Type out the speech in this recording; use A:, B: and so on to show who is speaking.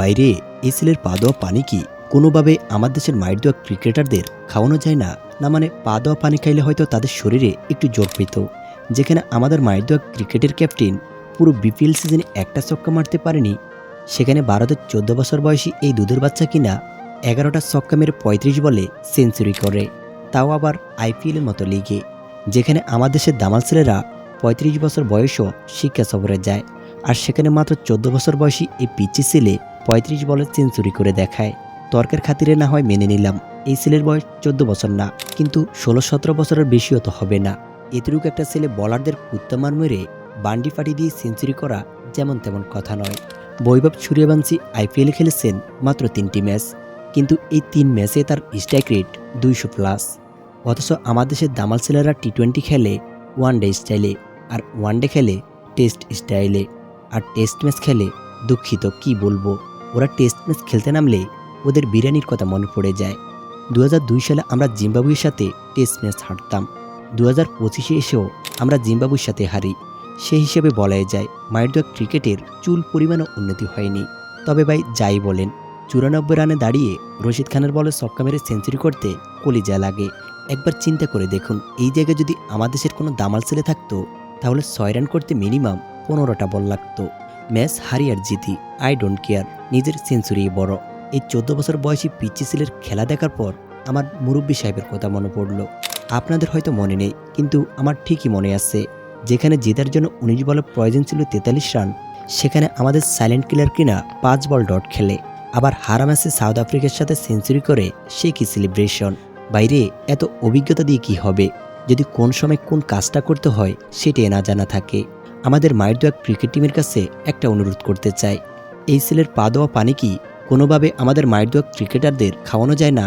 A: বাইরে এই ছেলের পা দেওয়া পানি কি কোনোভাবে আমার দেশের মায়ের দেওয়া ক্রিকেটারদের খাওয়ানো যায় না? না মানে পা দেওয়া পানি খাইলে হয়তো তাদের শরীরে একটু জোর পেত। যেখানে আমাদের মায়ের দেওয়া ক্রিকেটের ক্যাপ্টেন পুরো বিপিএল সিজনে একটা ছক্কা মারতে পারেনি, সেখানে ভারতের চোদ্দ বছর বয়সী এই দুধের বাচ্চা কিনা এগারোটা ছক্কা মেরে পঁয়ত্রিশ বলে সেঞ্চুরি করে। তাও আবার আইপিএলের মতো লিগে, যেখানে আমার দেশের দামাল ছেলেরা পঁয়ত্রিশ বছর বয়সও শিক্ষা সফরে যায়, আর সেখানে মাত্র চোদ্দ বছর বয়সী এই পিচি ছেলে পঁয়ত্রিশ বলে সেঞ্চুরি করে দেখায়। তর্কের খাতিরে না হয় মেনে নিলাম, এই ছেলের বয়স চোদ্দ বছর না, কিন্তু ষোলো সতেরো বছরের বেশিও তো হবে না। এতটুকু একটা ছেলে বলারদের কুত্তামার মেরে বান্ডি ফাটি দিয়ে সেঞ্চুরি করা যেমন তেমন কথা নয়। বৈভব সূর্যবংশী আইপিএল খেলেছেন মাত্র তিনটি ম্যাচ, কিন্তু এই তিন ম্যাচে তার স্ট্রাইক রেট দুইশো প্লাস। অথচ আমার দেশের দামাল ছেলেরা টি টোয়েন্টি খেলে ওয়ান ডে স্টাইলে আর ওয়ান ডে খেলে টেস্ট স্টাইলে, আর টেস্ট ম্যাচ খেলে দুঃখিত, কি বলব? ওরা টেস্ট ম্যাচ খেলতে নামলে ওদের বিরিয়ানির কথা মনে পড়ে যায়। দু সালে আমরা জিম্বাবুয়ের সাথে টেস্ট ম্যাচ হারতাম। দু হাজার পঁচিশে এসেও আমরা জিম্বাবুয়ের সাথে হারি। সেই হিসেবে বলাই যায় মায়ের ক্রিকেটের চুল পরিমাণও উন্নতি হয়নি। তবে ভাই, যাই বলেন, চুরানব্বই রানে দাঁড়িয়ে রশিদ খানের বলে সক্কা মেরে সেঞ্চুরি করতে কলিজা লাগে। একবার চিন্তা করে দেখুন, এই জায়গায় যদি আমার দেশের কোনো দামাল ছেলে থাকতো, তাহলে ছয় রান করতে মিনিমাম পনেরোটা বল লাগতো। ম্যাচ হারি আর জিতি। আই ডোন্ট কেয়ার, নিজের সেঞ্চুরি বড়। এই চোদ্দ বছর বয়সী পিচি ছেলের খেলা দেখার পর আমার মুরব্বী সাহেবের কথা মনে পড়ল। আপনাদের হয়তো মনে নেই, কিন্তু আমার ঠিকই মনে আছে। যেখানে জেতার জন্য উনিশ বলের প্রয়োজন ছিল তেতাল্লিশ রান, সেখানে আমাদের সাইলেন্ট কিলার কিনা পাঁচ বল ডট খেলে। আবার হারা ম্যাচে সাউথ আফ্রিকার সাথে সেঞ্চুরি করে, সে কি সেলিব্রেশন বাইরে এত অভিজ্ঞতা দিয়ে কি হবে? যদি কোন সময় কোন কাজটা করতে হয়, সেটাই না জানা থাকে। আমাদের মায়ের দোয়া ক্রিকেট টিমের কাছে একটা অনুরোধ করতে চাই। এই সেলের পা দেওয়া পানি কি কোনোভাবে আমাদের মায়ের দোয়া ক্রিকেটারদের খাওয়ানো যায় না?